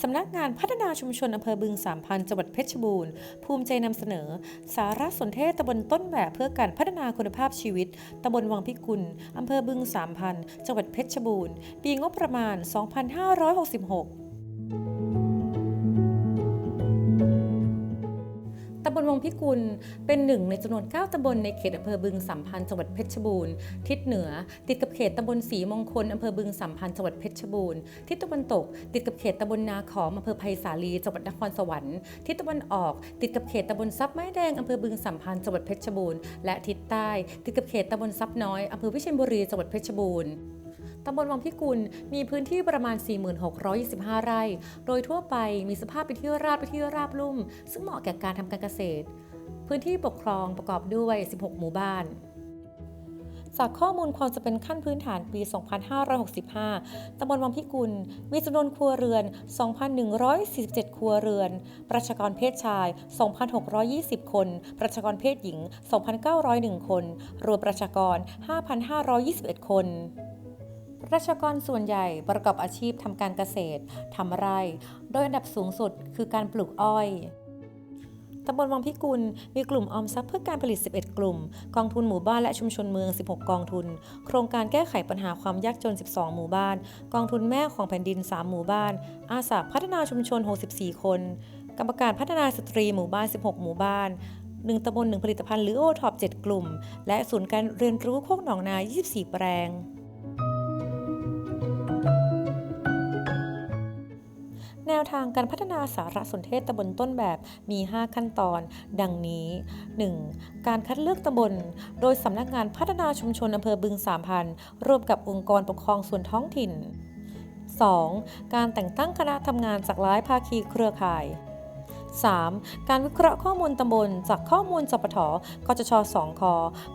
สำนักงานพัฒนาชุมชนอำเภอบึงสามพันจังหวัดเพชรบูรณ์ ภูมิใจนำเสนอ สารสนเทศตำบลต้นแบบเพื่อการพัฒนาคุณภาพชีวิตตำบลวังพิกุลอำเภอบึงสามพันจังหวัดเพชรบูรณ์ ปีงบประมาณ 2566 ลวังพิกุลเป็นหนึ่งในจำนวน 9ตำบลในเขตอำเภอบึงสัมพันธ์จังหวัดเพชรบูรณ์ทิศเหนือ ติดกับเขตตำบลศรีมงคลอำเภอบึงสัมพันธ์จังหวัดเพชรบูรณ์ทิศตะวันตก ติดกับเขตตำบลนาขอมอำเภอไผ่สาลีจังหวัดนครสวรรค์ทิศตะวันออก ติดกับเขตตำบลซับไม้แดงอำเภอบึงสัมพันธ์จังหวัดเพชรบูรณ์และทิศใต้ ติดกับเขตตำบลซับน้อยอำเภอวิเชียรบุรีจังหวัดเพชรบูรณ์ ตำบลวังพิกุลมีพื้นที่ประมาณ 4625 ไร่ โดยทั่วไปมีสภาพเป็นที่ราบเป็นที่ราบลุ่ม ซึ่งเหมาะแก่การทำการเกษตร พื้นที่ปกครองประกอบด้วย 16 หมู่บ้านจากข้อมูลความจะเป็นขั้นพื้นฐานปี 2565 ตำบลวังพิกุล มีจำนวนครัวเรือน 2,147 ครัวเรือน ประชากรเพศชาย 2,620 คน ประชากรเพศหญิง 2,901 คน รวมประชากร 5,521 คน ระชากรส่วนใหญ่ประกอบอาชีพทำการเกษตรทำไร่ โดยอันดับสูงสุดคือการปลูกอ้อยตำบลวังพิกุลมีกลุ่มออมทรัพย์เพื่อการผลิต 11 กลุ่ม กองทุนหมู่บ้านและชุมชนเมือง 16 กองทุน โครงการแก้ไขปัญหาความยากจน 12 หมู่บ้าน กองทุนแม่ของแผ่นดิน 3 หมู่บ้าน อาสาพัฒนาชุมชน 64 คน กรรมการพัฒนาสตรีหมู่บ้าน 16 หมู่บ้าน1ตำบล1ผลิตภัณฑ์หรือโอท็อป7กลุ่ม และศูนย์การเรียนรู้โคกหนองนา 24 แปลง แนวทางการพัฒนาสารสนเทศตำบลต้นแบบมี 5 ขั้นตอน ดังนี้ 1. การคัดเลือกตำบล โดยสำนักงานพัฒนาชุมชนอำเภอบึงสามพันร่วมกับองค์กรปกครองส่วนท้องถิ่น 2. การแต่งตั้งคณะทำงานจากหลายภาคีเครือข่าย 3. การวิเคราะห์ข้อมูลตำบลจากข้อมูลจปทกจช2ค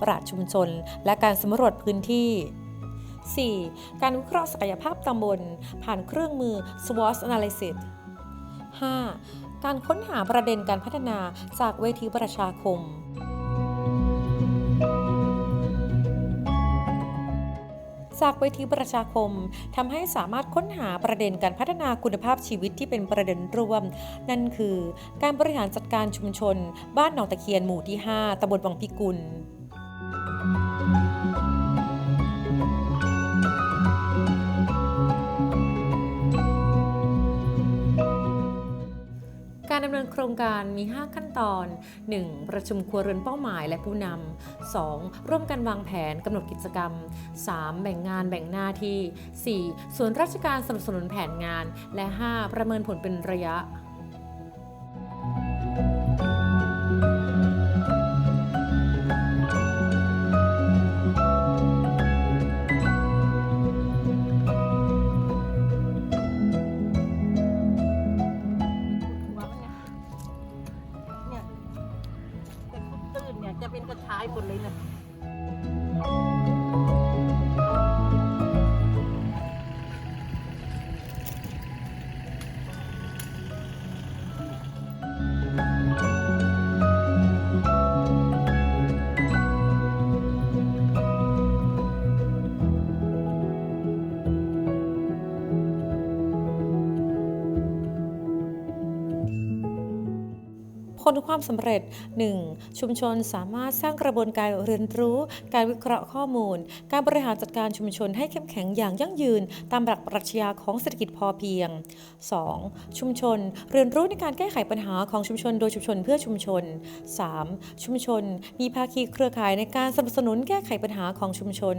ปราชชุมชน และการสำรวจพื้นที่ 4. การวิเคราะห์ศักยภาพตำบล ผ่านเครื่องมือ SWOT analysis 5. การค้นหาประเด็นการพัฒนาจากเวทีประชาคม จากเวทีประชาคมทำให้สามารถค้นหาประเด็นการพัฒนาคุณภาพชีวิตที่เป็นประเด็นร่วม นั่นคือ การบริหารจัดการชุมชน บ้านหนองตะเคียนหมู่ที่ 5ตำบลวังพิกุล ครงการมี 5 ขั้นตอน 1. ประชุมครัวเรือนเป้าหมายและผู้นำ 2. ร่วมกันวางแผนกำหนดกิจกรรม 3. แบ่งงานแบ่งหน้าที่ 4. ส่วนราชการสนับสนุนแผนงาน และ 5. ประเมินผลเป็นระยะ จะเป็นกระชายหมดเลยนะ ผลความสำเร็จ 1. ชุมชนสามารถสร้างกระบวนการเรียนรู้ การวิเคราะห์ข้อมูล การบริหารจัดการชุมชนให้เข้มแข็งอย่างยั่งยืน ตามหลักปรัชญาของเศรษฐกิจพอเพียง 2. ชุมชนเรียนรู้ในการแก้ไขปัญหาของชุมชนโดยชุมชนเพื่อชุมชน 3. ชุมชนมีภาคีเครือข่ายในการสนับสนุนแก้ไขปัญหาของชุมชน